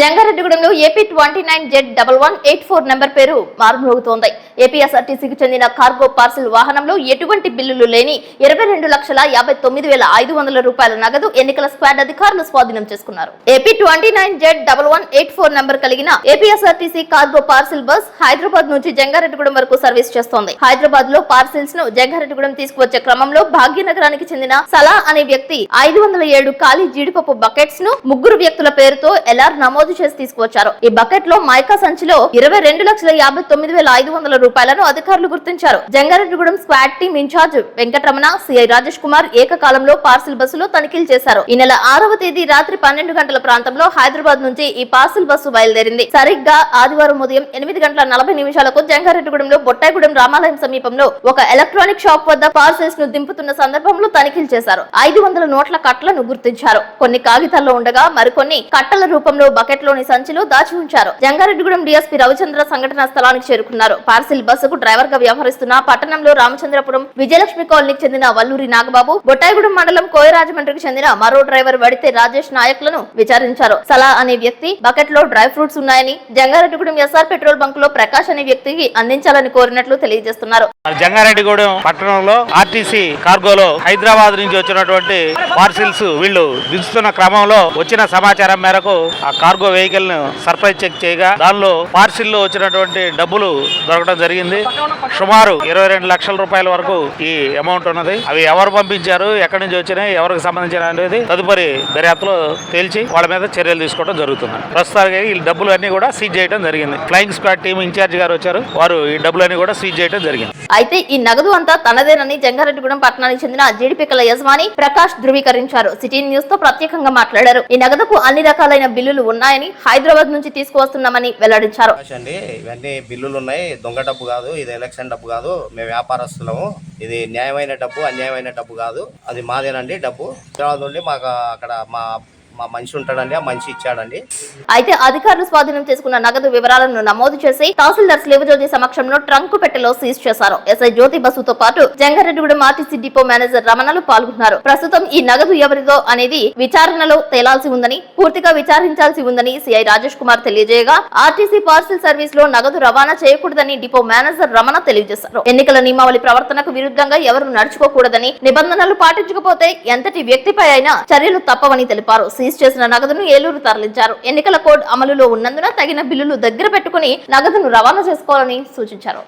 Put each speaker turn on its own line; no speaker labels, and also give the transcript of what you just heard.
జంగారెడ్డిగూడెంలో AP twenty nine Z double one eight four number పేరు మారుమోగుతోంది ఏపీఎస్ఆర్టీసీకి చెందిన కార్గో పార్సిల్ వాహనంలో ఎటువంటి బిల్లులు లేని ఇరవై రెండు లక్షల యాభై తొమ్మిది వేల ఐదు వందల రూపాయల నగదు ఎన్నికల స్క్వాడ్ అధికారులు స్వాధీనం చేసుకున్నారు. AP twenty nine Z double one eight four number కలిగిన APSRTC cargo parcel bus Hyderabad నుంచి జంగారెడ్డిగూడెం వరకు సర్వీస్ చేస్తోంది. హైదరాబాద్లో పార్సిల్స్ను జంగారెడ్డిగూడెం తీసుకువచ్చే క్రమంలో భాగ్యనగరానికి చెందిన సలా అనే వ్యక్తి ఐదు వందల ఏడు ఖాళీ జీడిపప్పు బకెట్స్ను ముగ్గురు వ్యక్తుల పేరుతో ఎల్ఆర్ నమోదు చేసి తీసుకువచ్చారు. ఈ బకెట్లో మైకా సంచిలో ఇరవై రెండు లక్షల యాభై తొమ్మిది వేల ఐదు వందల రూపాయలను అధికారులు గుర్తించారు. Jangareddygudem squad team incharge Venkataramana CI Rajesh Kumar ఏకకాలంలో పార్సిల్ బస్సులో తనిఖీలు చేశారు. ఈ నెల ఆరవ తేదీ రాత్రి పన్నెండు గంటల ప్రాంతంలో హైదరాబాద్ నుంచి ఈ పార్సిల్ బస్సు బయలుదేరింది. సరిగ్గా ఆదివారం ఉదయం ఎనిమిది గంటల నలభై నిమిషాలకు జంగారెడ్డిగూడెంలో బొట్టాయిగూడెం రామాలయం సమీపంలో ఒక ఎలక్ట్రానిక్ షాప్ వద్ద పార్సిల్స్ను దింపుతున్న సందర్భంలో తనిఖీలు చేశారు. ఐదు వందల నోట్ల కట్టలను గుర్తించారు. కొన్ని కాగితాల్లో ఉండగా మరికొన్ని కట్టల రూపంలో బకెట్ లోని సంచిలో దాచి ఉంచారు. జంగారెడ్డిగూడెం డీఎస్పీ రవిచంద్ర సంఘటన స్థలానికి చేరుకున్నారు. పార్సిల్ బస్సుకు డ్రైవర్గా వ్యవహరిస్తున్న పట్టణంలో రామచంద్రపురం విజయలక్ష్మి కాలనీకి చెందిన వల్లూరి నాగబాబు బొట్టాయిగూడెం మండలం కోయరాజమండ్రికి చెందిన మరో డ్రైవర్ వడితే రాజేష్ నాయక్లను విచారించారు. సలా అనే వ్యక్తి బకెట్లో డ్రై ఫ్రూట్స్ ఉన్నాయని జంగారెడ్డిగూడెం ఎస్ఆర్ పెట్రోల్ బంక్లో ప్రకాష్ అనే వ్యక్తికి అందించాలని కోరినట్లు తెలియజేస్తున్నారు.
జంగారెడ్డిగూడెం పట్టణంలో ఆర్టీసీ కార్గోలో హైదరాబాద్ నుంచి వచ్చినటువంటి పార్సిల్స్ వీళ్ళు దించుతున్న క్రమంలో వచ్చిన సమాచారం మేరకు ఆ కార్గో వెహికల్ను సర్ప్రైజ్ చెక్ చేయగా దానిలో పార్సిల్లో వచ్చినటువంటి డబ్బులు దొరకడం జరిగింది. సుమారు ఇరవై రెండు లక్షల రూపాయల వరకు ఈ అమౌంట్ ఉన్నది. అవి ఎవరు పంపించారు ఎక్కడి నుంచి వచ్చినాయి ఎవరికి సంబంధించిన అనేది తదుపరి దర్యాప్తులో తేల్చి వాళ్ళ మీద చర్యలు తీసుకోవడం జరుగుతుంది. ప్రస్తుతానికి ఈ డబ్బులు అన్ని కూడా సీజ్ చేయడం జరిగింది. ఫ్లయింగ్ స్క్వాడ్ టీం ఇన్ఛార్జ్ గారు వచ్చారు. వారు ఈ డబ్బులన్నీ కూడా సీజ్ చేయడం జరిగింది.
అయితే ఈ నగదు అంతా తనదేనని జంగారెడ్డిగూడెం పట్టణానికి చెందిన జీడిపికల యజమాని ప్రకాష్ ధృవీకరించారు. సిటీ న్యూస్తో ప్రత్యేకంగా మాట్లాడారు. ఈ నగదుకు అన్ని రకాలైన బిల్లులు ఉన్నాయి ఉన్నాయని హైదరాబాద్ నుంచి తీసుకువస్తున్నామని వెల్లడించారు.
ఇవన్నీ బిల్లులు ఉన్నాయి. దొంగ డబ్బు కాదు ఇది ఎలక్షన్ డబ్బు కాదు. మేము వ్యాపారస్తులము. ఇది న్యాయమైన డబ్బు అన్యాయమైన డబ్బు కాదు. అది మాదేనండి డబ్బు. హైదరాబాద్ నుండి మాకు అక్కడ మా మా మనిషి ఉంటాడండి ఆ మనిషి ఇచ్చాడండి.
అయితే అధికారులు స్వాధీనం చేసుకున్న నగదు వివరాలను నమోదు చేసి తహసీల్దార్ స్లేవజ్యోతి సమక్షంలో ట్రంక్ పెట్టెలో సీజ్ చేశారు. ఎస్ఐ జ్యోతి బసుతో పాటు జంగారెడ్డిగూడెం ఆర్టీసీ డిపో మేనేజర్ రమణలు పాల్గొన్నారు. ప్రస్తుతం ఈ నగదు ఎవరిదో అనేది విచారణలో తేలాల్సి ఉందని పూర్తిగా విచారించాల్సి ఉందని సిఐ రాజేష్ కుమార్ తెలియజేయగా ఆర్టీసీ పార్సిల్ సర్వీస్లో నగదు రవాణా చేయకూడదని డిపో మేనేజర్ రమణ తెలియజేశారు. ఎన్నికల నియమావళి ప్రవర్తనకు విరుద్ధంగా ఎవరు నడుచుకోకూడదని నిబంధనలు పాటించకపోతే ఎంతటి వ్యక్తిపై అయినా చర్యలు తప్పవని తెలిపారు. సీజ్ చేసిన నగదును ఏలూరు తరలించారు. ఎన్నికల కోడ్ అమలులో ఉన్నందున తగిన బిల్లులు దగ్గర పెట్టుకుని నగదును రవాణా చేసుకోవాలని సూచించారు.